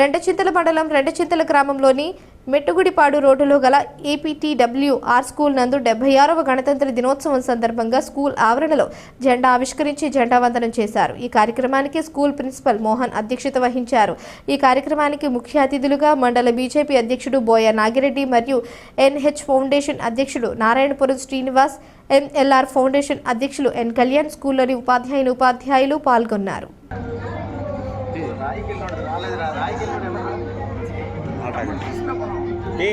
రెండచింతల మండలం రెండచింతల గ్రామంలోని మెట్టుగుడిపాడు రోడ్డులో గల ఏపీటీడబ్ల్యూ ఆర్ స్కూల్ నందు డెబ్బై ఆరవ గణతంత్ర దినోత్సవం సందర్భంగా స్కూల్ ఆవరణలో జెండా ఆవిష్కరించి జెండా వందనం చేశారు. ఈ కార్యక్రమానికి స్కూల్ ప్రిన్సిపల్ మోహన్ అధ్యక్షత వహించారు. ఈ కార్యక్రమానికి ముఖ్య అతిథులుగా మండల బీజేపీ అధ్యక్షుడు బోయ నాగిరెడ్డి మరియు ఎన్హెచ్ ఫౌండేషన్ అధ్యక్షుడు నారాయణపురం శ్రీనివాస్ ఎంఎల్ఆర్ ఫౌండేషన్ అధ్యక్షులు ఎన్ కళ్యాణ్ స్కూల్లోని ఉపాధ్యాయులు ఉపాధ్యాయులు పాల్గొన్నారు. ఏ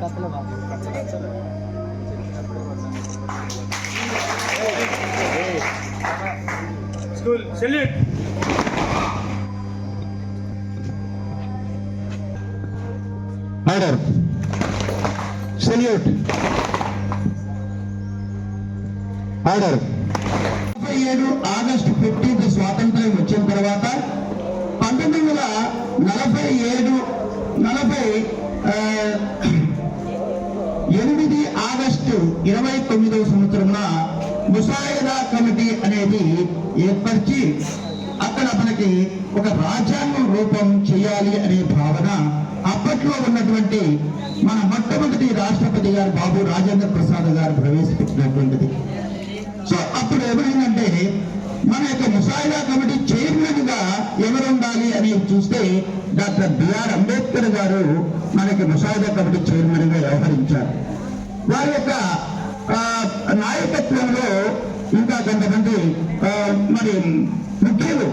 కథలో బాగా కచ్చ కచ్చలో School, salute! Murder salute order ముప్పై ఏడు ఆగస్టు ఫిఫ్టీన్త్ స్వాతంత్ర్యం వచ్చిన తర్వాత పంతొమ్మిది వందల నలభై ఏడు నలభై ఎనిమిది ఆగస్టు ఇరవై తొమ్మిదవ సంవత్సరంన ముసాయిదా కమిటీ అనేది ఏర్పరిచి అక్కడ మనకి ఒక రాజ్యాంగం రూపం చేయాలి అనే భావన అప్పట్లో ఉన్నటువంటి మన మొట్టమొదటి రాష్ట్రపతి గారు బాబు రాజేంద్ర ప్రసాద్ గారు ప్రవేశపెట్టినటువంటిది. సో అప్పుడు ఏమైందంటే మన యొక్క ముసాయిదా కమిటీ చైర్మన్గా ఎవరు ఉండాలి అని చూస్తే డాక్టర్ బిఆర్ అంబేద్కర్ గారు మనకి ముసాయిదా కమిటీ చైర్మన్గా వ్యవహరించారు. వారి యొక్క నాయకత్వంలో ఇంకా కొంతమంది మరి ముఖ్యులు